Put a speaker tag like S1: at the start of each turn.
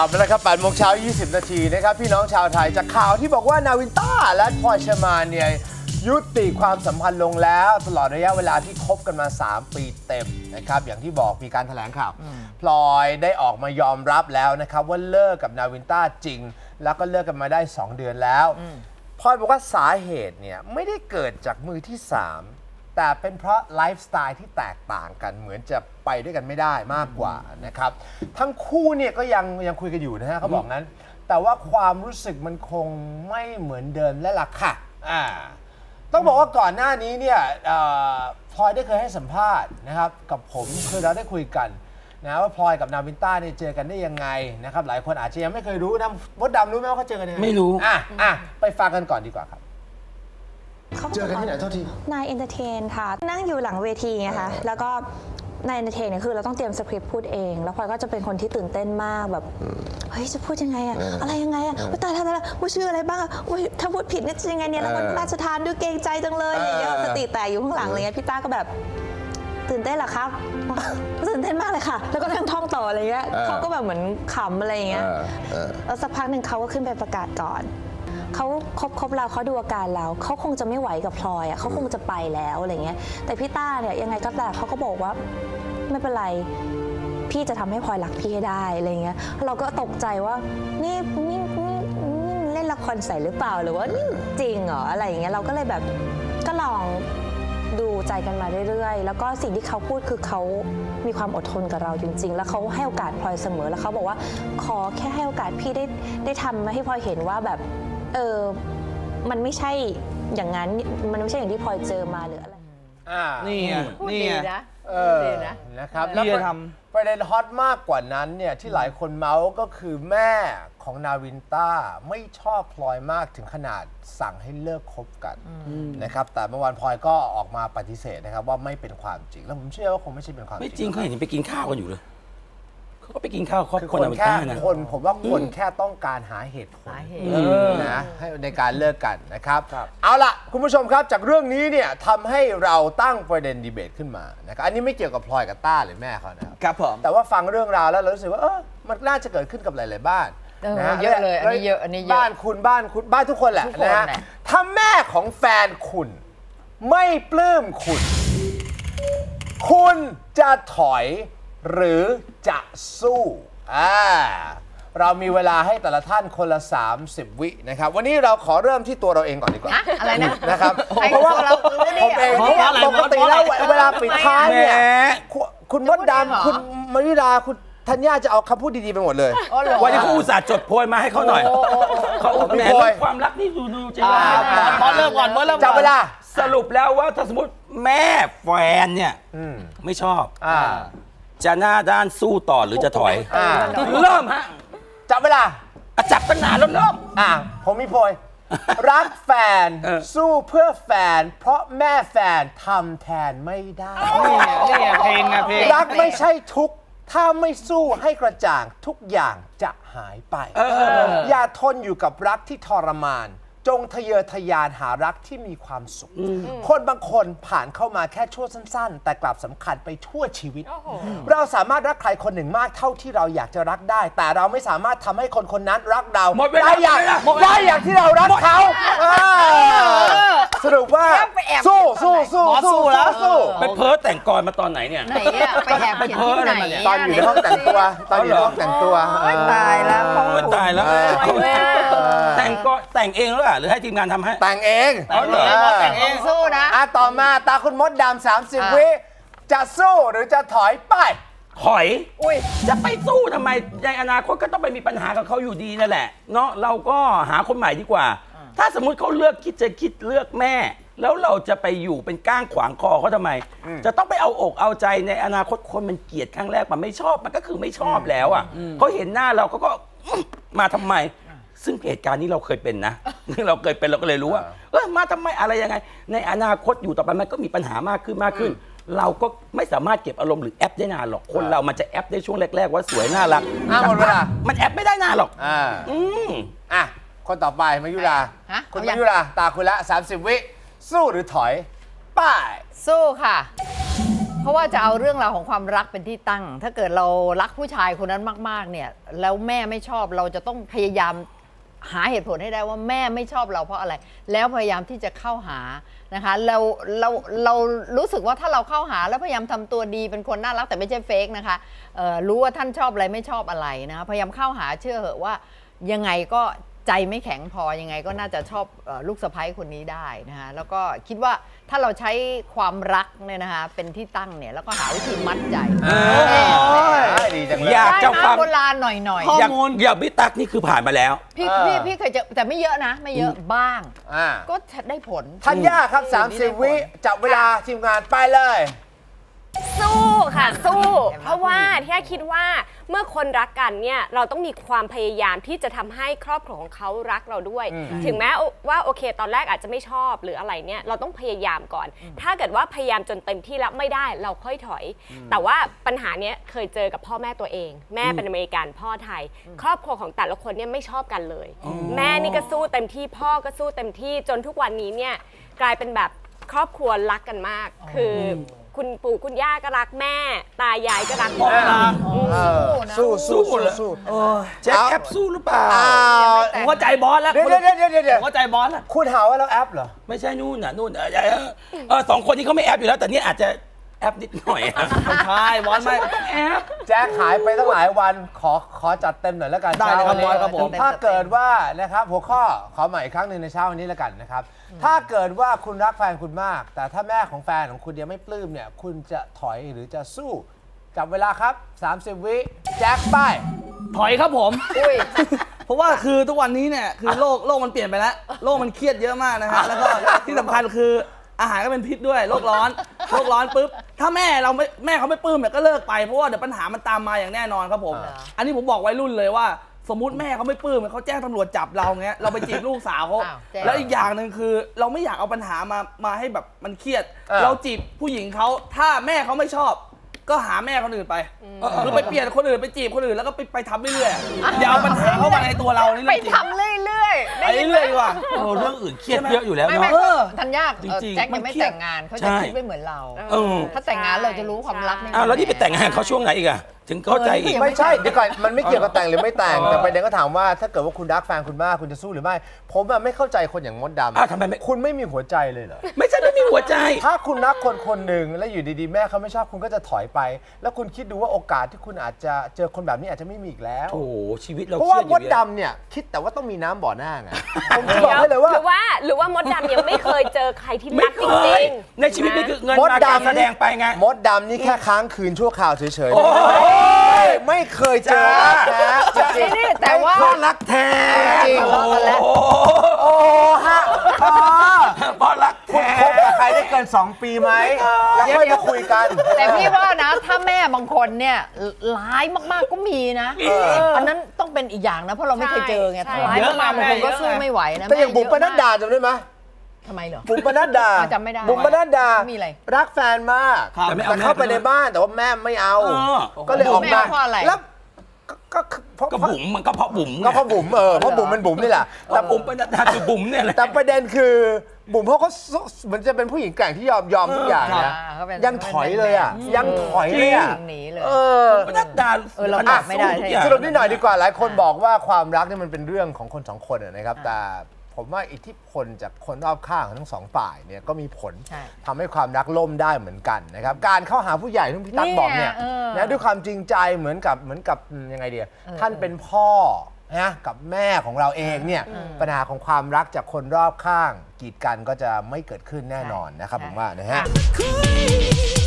S1: กลับมาแล้วครับ8โมงเช้า 20 นาทีนะครับ พี่น้องชาวไทยจากข่าวที่บอกว่านาวินต้าและพลอยเชอร์มานเนี่ยยุติความสัมพันธ์ลงแล้วตลอดระยะเวลาที่คบกันมา 3 ปีเต็มนะครับอย่างที่บอกมีการแถลงข่าวพลอยได้ออกมายอมรับแล้วนะครับว่าเลิกกับนาวินต้าจริง แล้วก็เลิกกันมาได้ 2 เดือนแล้วพลอยบอกว่าสาเหตุเนี่ยไม่ได้เกิดจากมือที่ 3 แต่เป็นเพราะไลฟ์สไตล์ที่แตกต่างกันเหมือนจะไปด้วยกันไม่ได้มากกว่านะครับ ทั้งคู่เนี่ยก็ยังยังคุยกันอยู่นะฮะเขาบอกงั้น แต่ว่าความรู้สึกมันคงไม่เหมือนเดิมและล่ะค่ะอ่าต้องบอกว่าก่อนหน้านี้เนี่ยเอ่อพลอยได้เคยให้สัมภาษณ์นะครับกับผมคือเราได้คุยกันนะว่าพลอยกับนาวินต้าเนี่ยเจอกันได้ยังไงนะครับหลายคนอาจจะยังไม่เคยรู้นะมดดำรู้ไหมว่าเขาเจอกันยังไง
S2: ไม่รู้
S1: อะอะไปฟังกันก่อนดีกว่าครับ
S3: ขาบ
S1: เจอกันที่ไหนเท่าที
S3: นายเอนเตอร์เทนค่ะ นั่งอยู่หลังเวทีไงคะแล้วก็นายเอนเตอร์เทนเนี่ยคือเราต้องเตรียมสคริปต์พูดเอง แล้วพลอยก็จะเป็นคนที่ตื่นเต้นมากแบบเฮ้ยจะพูดยังไงอะอะไรยังไงอะว่าตายแล้วตายแล้วว่าชื่ออะไรบ้างอะว่าถ้าพูดผิดนี่จะยังไงเนี่ยแล้วก็ราชทานด้วยเกรงใจจังเลยอย่างเงี้ย
S1: เออ
S3: สติแตกอยู่ข้างหลังอะไรเงี้ยพี่ต้าก็แบบตื่นเต้นเหรอครับตื่นเต้นมากเลยค่ะ แล้วก็นั่งท่องต่ออะไรเงี้ยเขาก็แบบเหมือนขำอะไรอย่างเงี้ยแล้วสักพักหนึ่งเขาก็ขึ้นไปประกาศก่อน เขาคบคบเราเขาดูอาการเราเขาคงจะไม่ไหวกับพลอยอะเขาคงจะไปแล้วอะไรเงี้ยแต่พี่ต้าเนี่ยยังไงก็แต่เขาก็บอกว่าไม่เป็นไรพี่จะทำให้พลอยรักพี่ให้ได้อะไรเงี้ยเราก็ตกใจว่านี่นี่นี่เล่นละครใส่หรือเปล่าหรือว่านี่จริงเหรออะไรอย่างเงี้ยเราก็เลยแบบก็ลองดูใจกันมาเรื่อยๆ แล้วก็สิ่งที่เขาพูดคือเขามีความอดทนกับเราจริง ๆ แล้วเขาให้โอกาสพลอยเสมอแล้วเขาบอกว่าขอแค่ให้โอกาสพี่ได้ได้ทำให้พลอยเห็นว่าแบบ เออมันไม่ใช่อย่างนั้นมันไม่ใช่อย่างที่พลอยเจอมาหรืออะไร
S1: อ่า
S4: นี่ไง
S5: พูด
S4: นี่
S5: ดี
S4: ไง
S5: นะ
S1: เอ
S5: พูด
S1: อ
S5: ดีนะ
S1: นะครับ
S4: พี่
S1: แล้ว
S4: จะท
S1: ประเด็นฮอตมากกว่านั้นเนี่ยที่หลายคนเมาส์ก็คือแม่ของนาวินต้าไม่ชอบพลอยมากถึงขนาดสั่งให้เลิกคบกันนะครับแต่เมื่อวานพลอยก็ออกมาปฏิเสธนะครับว่าไม่เป็นความจริง แล้วผมเชื่อว่าคงไม่ใช่เป็นความจ
S2: ไม่
S1: ริง
S2: จริงเขาเห็นไปกินข้าวกันอยู่เลยเขา ก็ไปกินข้าวครอบ
S1: คือ
S2: ค
S1: คนน
S2: อเมริ
S1: แค่
S2: กานะ
S1: คนผมว่าคนแค่ต้องการหาเหตุผล
S5: หาเหตุ
S2: เออ
S1: นะให้ในการเลิกกันนะครับเอาล่ะคุณผู้ชมครับจากเรื่องนี้เนี่ยทำให้เราตั้งประเด็นดีเบตขึ้นมานะครับอันนี้ไม่เกี่ยวกับพลอยกับต้าหรือแม่เขานะครับำ
S4: ครับผม
S1: แต่ว่าฟังเรื่องราวแล้วเรารู้สึกว่าเออมันน่าจะเกิดขึ้นกับหลาย ๆ บ้าน
S5: เออ
S1: นะฮะ
S5: เยอะเลยอันนี้เยอะอันนี้เยอะ
S1: บ้านคุณบ้านคุณบ้านทุกคนแหละ
S5: ทุกคน
S1: นะฮะ
S5: แหละ
S1: ถ้าแม่ของแฟนคุณ ไม่ปลื้มคุณ คุณจะถอย หรือจะสู้อ่าเรามีเวลาให้แต่ละท่านคนละ 30 วินะครับ วันนี้เราขอเริ่มที่ตัวเราเองก่อนดีกว่า
S5: ฮะอะไรนะ
S1: นะครับ
S5: ไอ้
S1: เพราะว่า
S5: ตัวเราคือ
S1: ผม
S5: นี่
S1: เอง
S4: เพราะว่าอะไร
S1: ปกติแล้ว
S4: เพราะอะไร
S1: เวลาปิดท้ายเนี่ย
S4: แหม
S1: คุณคุณมด
S5: จะพูดเองเหรอ
S1: ดำคุณมริดาคุณธัญญาจะเอาคำพูดดี ๆ ไปหมดเลย
S5: อ๋อเหรอ
S2: วันนี้เขาอุตส่าห์จดโพยมาให้เขาหน่อย เขา
S1: พี่
S2: แหม
S1: โพย
S2: เรื่องความรักนี่ดูดูจะ
S4: อ่า
S2: ได้
S4: บอสบอสเริ่มก่อนบอสเริ่มก่อน
S1: จับเวลา
S2: สรุปแล้วว่าถ้าสมมติแม่แฟนเนี่ย
S1: อืม
S2: ไม่ชอบ
S1: อ่า
S2: จะหน้าด้านสู้ต่อหรือจะถอย
S1: อ่า
S2: เริ่มฮะ
S1: จับเวลา
S2: อะจับตั้งนานแล้วเริ่ม
S1: อ่าผมมีโพย รักแฟน
S2: เออ
S1: สู้เพื่อแฟน เพราะแม่แฟนทำแทนไม่ได้
S4: นี่ไงนี่ไงเพลงไงเพลง
S1: รักไม่ใช่ทุกข์ถ้าไม่สู้ให้กระจ่างทุกอย่างจะหายไป
S2: เออ
S1: อย่าทนอยู่กับรักที่ทรมาน จงทะเยอทะยานหารักที่มีความสุข คนบางคนผ่านเข้ามาแค่ชั่วสั้น ๆ แต่กลับสำคัญไปชั่วชีวิต เราสามารถรักใครคนหนึ่งมากเท่าที่เราอยากจะรักได้ แต่เราไม่สามารถทำให้คนคนนั้นรักเรา
S2: หมดเวลา
S1: ได้อย่าง
S2: หมดเวลา
S1: ได้อย่างที่เรารักเขาเออสรุปว่า
S5: ไปแอบ
S1: สู้สู้สู้
S4: หมอสู้แล้ว
S1: สู้
S2: ไปเพ้อแต่งกรมาตอนไหนเนี่ย
S5: ไหนอะไปแอบ
S2: ไป
S5: เขียน
S2: เพ้อ
S5: ที่
S2: อะไร
S5: ไหน
S2: มาเนี่ย
S1: ตอนอยู่ในห้องแต่งตัว ตอนอยู่ในห้องแต่งตัว
S5: โอ๊ยตายแล้วพ่อ
S2: โอ้ยตายแล้ว
S1: เออ
S2: เขา แต่งก็แต่งเองหรือเปล่าหรือให้ทีมงานทำให้
S1: แต่งเอง
S2: อ๋อเหรอ
S4: แต่งเอง
S5: สู้นะ
S1: อะต่อมาตาคุณมดดำสามสิบ
S5: อะ
S1: วิจะสู้หรือจะถอยไป
S2: ถอย
S5: อุ้ย
S2: จะไปสู้ทำไมในอนาคตก็ต้องไปมีปัญหากับเขาอยู่ดีนั่นแหละเนาะเราก็หาคนใหม่ดีกว่า ถ้าสมมุติเขาเลือกคิดจะคิดเลือกแม่ แล้วเราจะไปอยู่เป็นก้างขวางคอเขาทำไม จะต้องไปเอาอกเอาใจในอนาคตคนมันเกลียดครั้งแรกมันไม่ชอบมันก็คือไม่ชอบแล้วอะเขาเห็นหน้าเราเขาก็อื้อมาทำไม ซึ่งเหตุการณ์นี้เราเคยเป็นนะเราเคยเป็นเราก็เลยรู้ว่าเออมาทำไมอะไรยังไง ในอนาคตอยู่ต่อไปมันก็มีปัญหามากขึ้นมากขึ้น เราก็ไม่สามารถเก็บอารมณ์หรือแอปได้นานหรอกคนเรามันจะแอปได้ช่วงแรก ๆ ว่าสวยน่ารัก
S1: อะหมดเวลา
S2: มันแอปไม่ได้นานหรอก
S1: อ่า
S2: อืม
S1: อะคนต่อไปมายุรา
S5: ฮะ
S1: คุณ
S5: เอายั
S1: มางยุราตาคุณละ 30 วิ สู้หรือถอยไป
S5: สู้ค่ะ เพราะว่าจะเอาเรื่องราวของความรักเป็นที่ตั้ง ถ้าเกิดเรารักผู้ชายคนนั้นมาก ๆ เนี่ย แล้วแม่ไม่ชอบเราจะต้องพยายาม หาเหตุผลให้ได้ว่าแม่ไม่ชอบเราเพราะอะไร แล้วพยายามที่จะเข้าหานะคะเราเราเรารู้สึกว่าถ้าเราเข้าหาแล้วพยายามทำตัวดีเป็นคนน่ารักแต่ไม่ใช่เฟกนะคะรู้ว่าท่านชอบอะไรไม่ชอบอะไรนะคะพยายามเข้าหาเชื่อเหอะว่ายังไงก็ ใจไม่แข็งพอยังไงก็น่าจะชอบเออลูกสะใภ้คนนี้ได้นะคะแล้วก็คิดว่าถ้าเราใช้ความรักเนี่ยนะคะเป็นที่ตั้งเนี่ยแล้วก็หาวิธีมัดใจ
S1: ดีจังเลย
S2: อยาก
S5: ได้
S2: จะ
S5: นะ
S2: ฟัง
S5: โบราณหน่อยหน่อย
S2: อย่างอย่างพี่ตั๊กนี่คือผ่านมาแล้ว
S5: พี่
S1: เออ
S5: พี่พี่เคยเจอแต่ไม่เยอะนะ ไม่เยอะบ้าง
S1: อ่า
S5: ก็ได้ผล
S1: ทัญญาครับ 30 วิจับเวลาทีมงานไปเลย
S6: สู้ค่ะสู้
S5: เห็นไหม
S6: เพราะว่า ที่คิดว่าเมื่อคนรักกันเนี่ยเราต้องมีความพยายามที่จะทำให้ครอบครัวของเขารักเราด้วย ถึงแม้ว่าโอเค ตอนแรกอาจจะไม่ชอบหรืออะไรเนี่ยเราต้องพยายามก่อน ถ้าเกิดว่าพยายามจนเต็มที่แล้วไม่ได้เราค่อยถอย แต่ว่าปัญหาเนี้ยเคยเจอกับพ่อแม่ตัวเอง แม่เป็นอเมริกันพ่อไทย ครอบครัวของแต่ละคนเนี่ยไม่ชอบกันเลย แม่นี่ก็สู้เต็มที่พ่อก็สู้เต็มที่จนทุกวันนี้เนี่ยกลายเป็นแบบครอบครัวรักกันมาก คืออ คุณปู่คุณย่าก็รักแม่ ตายายก็รักพ่อ
S1: เออสู้สู้
S2: สู้
S1: สู้
S2: เลย
S1: สู้
S2: แจ็คแอปสู้หรือเปล่า
S1: อ้าว
S4: ผมเข้าใจบอสแล้ว
S1: เดี๋ยวเดี๋ยวเดี๋ยวเดี๋ยวเดี๋ยว
S4: ผมเข้าใจบอสแล้ว
S1: คุณหาว่าเราแอปเหรอ
S2: ไม่ใช่นู่นน่ะนู่นเออเออเออสองคนนี้เขาไม่แอปอยู่แล้วแต่เนี่ยอาจจะ แอปนิดหน่อยอะ
S4: ไม่ใช่บอสไม่
S2: แอป
S1: แจ็คหายไปตั้งหลายวันขอขอจัดเต็มหน่อยแล้วกัน
S4: ได้เลยครับ
S1: เช้าวันนี้
S4: บอสครับผม
S1: ถ้าเกิดว่านะครับหัวข้อขอใหม่อีกครั้งหนึ่งในเช้าวันนี้แล้วกันนะครับ ถ้าเกิดว่าคุณรักแฟนคุณมาก แต่ถ้าแม่ของแฟนของคุณยังไม่ปลื้มเนี่ย คุณจะถอยหรือจะสู้จับเวลาครับ 30 วิแจ็คไป
S4: ถอยครับผม
S5: อุ้ย
S4: เพราะว่าคือทุกวันนี้เนี่ยคือโลกโลกมันเปลี่ยนไปแล้ว โลกมันเครียดเยอะมากนะฮะแล้วก็ที่สำคัญคืออาหารก็เป็นพิษด้วยโลกร้อนโลกร้อนปุ๊บ ถ้าแม่เราไม่แม่เขาไม่ปลื้มเนี่ยก็เลิกไปเพราะว่าเดี๋ยวปัญหามันตามมาอย่างแน่นอนครับผม
S1: อ่า
S4: อันนี้ผมบอกไว้รุ่นเลยว่า สมมติแม่เขาไม่ปลื้มเขาแจ้งตำรวจจับเราเงี้ยเราไปจีบลูกสาวเขา
S5: อ้าวแจ้ง
S4: แล้วอีกอย่างหนึ่งคือ เราไม่อยากเอาปัญหามามาให้แบบมันเครียด
S1: เออ
S4: เราจีบผู้หญิงเขาถ้าแม่เขาไม่ชอบ ก็หาแม่คนอื่นไปคือไปเปลี่ยนคนอื่นไปจีบคนอื่นแล้วก็ไปไปทำเรื่อยๆอย่าเอาปัญหาเข้ามาในตัวเรานี่
S5: ไป
S4: เรื่องจริง
S5: ทำเรื่อยๆ
S4: ไปเรื่อยๆดีกว่า
S2: โอ้เรื่องอื่นเครียดเยอะอยู่แล้ว
S5: ไม่
S2: เนาะ
S5: ไม่
S4: เออ
S5: ทันยาก
S2: จริงๆ
S5: แจ็คยังไม่
S4: มันเครียด
S5: แต่งงานเขา
S2: ใช่
S5: จะคิดไม่เหมือนเรา
S2: เออ
S5: ถ้าแต่งงานเราจะรู้ความรักนี่
S2: อ้าวแล้วนี่ไปแต่งงานเขาช่วงไหนอีกอะ ถึงเข้าใจอีก
S1: ไม่ใช่เดี๋ยวก่อนมันไม่เกี่ยวกับแต่งหรือไม่แต่งแต่ประเด็นก็ถามว่าถ้าเกิดว่าคุณรักแฟนคุณมากคุณจะสู้หรือไม่ ผมอะไม่เข้าใจคนอย่างมดด
S2: อ้าวทำไมไม่ำ
S1: คุณไม่มีหัวใจเลยเหรอ
S2: ไม่ใช่ไม่มีหัวใจ
S1: ถ้าคุณรักคนคนหนึ่งแล้วอยู่ดีๆ แม่เขาไม่ชอบคุณก็จะถอยไป แล้วคุณคิดดูว่าโอกาสที่คุณอาจจะเจอคนแบบนี้อาจจะไม่มีอีกแล้ว
S2: โอ้โหชีวิตเรา
S1: เพราะ
S2: เครี
S1: ว่าย
S2: ดอ
S1: ม
S2: ยู่
S1: ด
S2: เยอะ
S1: ดำเนี่ยคิดแต่ว่าต้องมีน้ำบ่อหน้าไงผมจะบอกให้เลยว่า
S6: หรือว่าหรือว่ามดดำยังไม่เคยเจอใครที่
S2: ไม่
S6: รัก
S2: เค
S6: จริ
S2: ย
S6: งๆ
S2: ในชีวิตนี่คือเงิน
S1: มด
S2: มา
S1: ดำ
S2: การแสดงไปไง
S1: มดดำนี่แค่ค้างคืนชั่วคราวเฉย
S2: โอ้
S1: ๆไม่
S2: ย
S1: ไม่เคยเจอรักแท้จริงๆ
S5: แต่ว่า
S2: พ่อรักแท้
S1: จริง
S2: โอ้โห
S1: โอ้ฮะอ๋อ
S2: พ่อรัก
S1: คุณ
S2: แท้
S1: คบกับใครได้เกิน 2 ปีไหมแล้วค่อยมาคุยกัน
S5: แต่พี่ว่านะ ถ้าแม่บางคนเนี่ยร้ายมากๆก็มีนะ
S1: เออ
S5: อันนั้นต้องเป็นอีกอย่างนะ เพราะเราไม่เคยเจอไง
S6: ใช่
S5: ถ้าร้ายมากๆบางคนก็สู้ไม่ไหวนะ
S1: แต่อย่างบุ๋มปนัดดาจำได้ไหม
S5: ทำไมเหรอ
S1: บุ๋มปนัดดา
S5: จำไม่ได้
S1: บุ๋มปนัดดา
S5: มีอะไร
S1: รักแฟนมาก
S4: ครับ
S2: แต่ไม่เอา
S1: แต่เข้าไป
S2: แม่ไปด้วย
S1: ในบ้านแต่ว่าแม่ไม่เอา
S2: เออ
S1: ก็เลยออกมา
S5: ไม่เอาเพราะอะไร
S1: แล้วก็ก็เพราะ
S2: ก็บุ๋มมันก็เพราะบุ๋มไง
S1: ก็เพราะบุ๋มเออเพราะบุ๋มมันบุ๋มนี่แหละ
S2: แต่
S1: แต่
S2: บุ๋
S1: บุ๋
S2: ม
S1: ม
S2: เป็นดาคือบุ๋มเนี่ยแหละ
S1: แต่ประเด็นคือบุ๋มเขาก็สู้เหมือนจะเป็นผู้หญิงแกร่งที่ยอมยอมทุกอย่างนะ
S5: อ่าเขาเป็น
S1: ยังถอยเลยอะ
S5: อืม
S1: ยังถอยเลยอะ
S5: หนีเลย
S1: เออ
S2: เป็นนัดดา
S5: เออเราตอบไม่ได้
S2: สู้ทุกอย่าง
S1: สรุปนิดหน่อยดีกว่าหลายคนบอกว่าความรักเนี่ยมันเป็นเรื่องของคนสองคนอะนะครับแต่ ผมว่าอิทธิพลจากคนรอบข้างของทั้งสองฝ่ายเนี่ยก็มีผล
S5: ใช่
S1: ทำให้ความรักล่มได้เหมือนกันนะครับ การเข้าหาผู้ใหญ่ที่พี่ตั๊กบอกเนี่ย
S5: เนี่ยเออ
S1: นะด้วยความจริงใจเหมือนกับเหมือนกับอืมยังไงเดีย
S5: เออ
S1: ท่านเป็นพ่อนะกับแม่ของเราเองเนี่ยปัญหาของความรักจากคนรอบข้าง กีดกันก็จะไม่เกิดขึ้นแน่นอนนะครับผมว่านะฮะ
S5: อะ